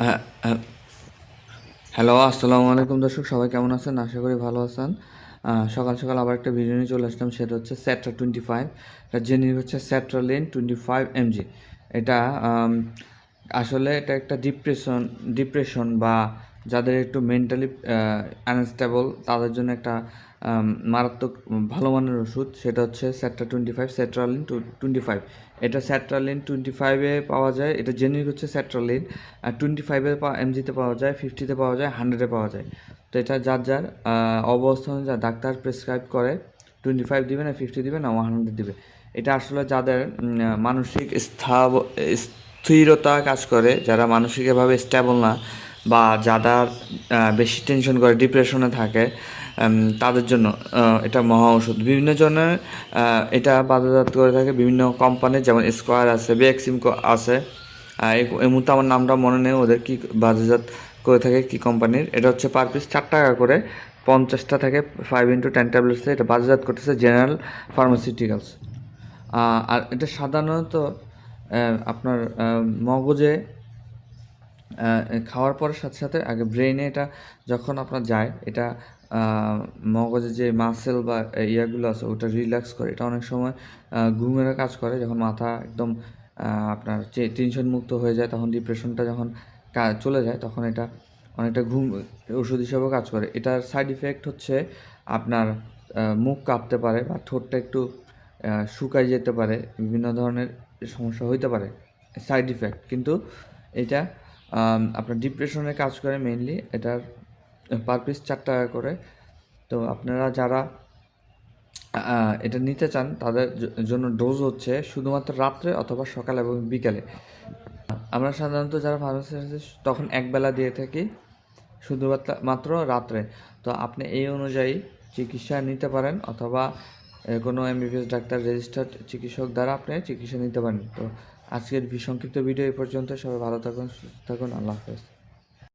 হ্যাঁ, হ্যাঁ। হ্যালো আসসালামু আলাইকুম দর্শক সবাই কেমন আছেন? আশা করি ভালো আছেন। সকাল সকাল আবার একটা ভিডিও নিয়ে চলে আসলাম সেটা হচ্ছে স্যাট্রা টোয়েন্টি ফাইভ এটা জেনে হচ্ছে স্যাট্রা লেন টোয়েন্টি ফাইভ এমজি এটা আসলে এটা একটা ডিপ্রেশন ডিপ্রেশন বা যাদের একটু মেন্টালি আনস্টেবল তাদের জন্য একটা মারাত্মক ভালো মানের ওষুধ সেটা হচ্ছে স্যাট্রা twenty five sertraline twenty five এটা স্যাট্রালিন টোয়েন্টি ফাইভে পাওয়া যায় এটা জেনিক হচ্ছে স্যাট্রালিন টোয়েন্টি ফাইভে এমজিতে পাওয়া যায় ফিফটিতে পাওয়া যায় হান্ড্রেডে পাওয়া যায়। তো এটা যার যার আহ, অবস্থা অনুযায়ী ডাক্তার প্রেসক্রাইব করে টোয়েন্টি ফাইভ দিবে না ফিফটি দিবে না ওয়ান হান্ড্রেড দিবে। এটা আসলে যাদের মানসিক স্থাব স্থিরতা কাজ করে যারা মানসিকভাবে স্টেবল না বা যারা বেশি টেনশন করে ডিপ্রেশনে থাকে তাদের জন্য এটা মহা ওষুধ বিভিন্ন জনের এটা বাজারজাত করে থাকে বিভিন্ন কোম্পানির যেমন স্কোয়ার আছে বেক্সিম আছে এই মুহূর্তে আমার নামটা মনে নেই ওদের কি বাজারজাত করে থাকে কি কোম্পানির এটা হচ্ছে পার পিস চার টাকা করে, পঞ্চাশটা থেকে ফাইভ ইন্টু টেন ট্যাবলেটস এটা বাজারজাত করতেছে জেনারেল ফার্মাসিউটিক্যালস আর এটা সাধারণত আপনার মগজে খাওয়ার পরের সাথে সাথে আগে ব্রেনে এটা যখন আপনার যায় এটা মগজে যে মাসেল বা ইয়াগুলো আছে ওটা রিল্যাক্স করে। এটা অনেক সময় আহ, ঘুমেরও কাজ করে। যখন মাথা একদম আপনার টেনশন মুক্ত হয়ে যায় তখন ডিপ্রেশনটা যখন চলে যায় তখন এটা অনেকটা ঘুম ওষুধ হিসাবেও কাজ করে। এটার সাইড ইফেক্ট হচ্ছে আপনার মুখ কাঁপতে পারে বা ঠোঁটটা একটু শুকায় যেতে পারে। বিভিন্ন ধরনের সমস্যা হইতে পারে। সাইড ইফেক্ট কিন্তু এটা আপনার ডিপ্রেশনে কাজ করে মেনলি এটার পার পিস চার টাকা করে। তো আপনারা যারা এটা নিতে চান, তাদের জন্য ডোজ হচ্ছে শুধুমাত্র রাত্রে অথবা সকাল এবং বিকালে। আমরা সাধারণত যারা ফার্মাসি আছে, তখন একবেলা দিয়ে থাকি, শুধুমাত্র, মাত্র রাত্রে। তো আপনি এই অনুযায়ী চিকিৎসা নিতে পারেন, অথবা কোনো এমবিবিএস ডাক্তার রেজিস্টার্ড চিকিৎসক দ্বারা আপনি চিকিৎসা নিতে পারেন। তো আজকের বিসংক্ষিপ্ত ভিডিও এই পর্যন্ত। সবাই ভালো থাকুন সুস্থ থাকুন। আল্লাহ হাফেজ।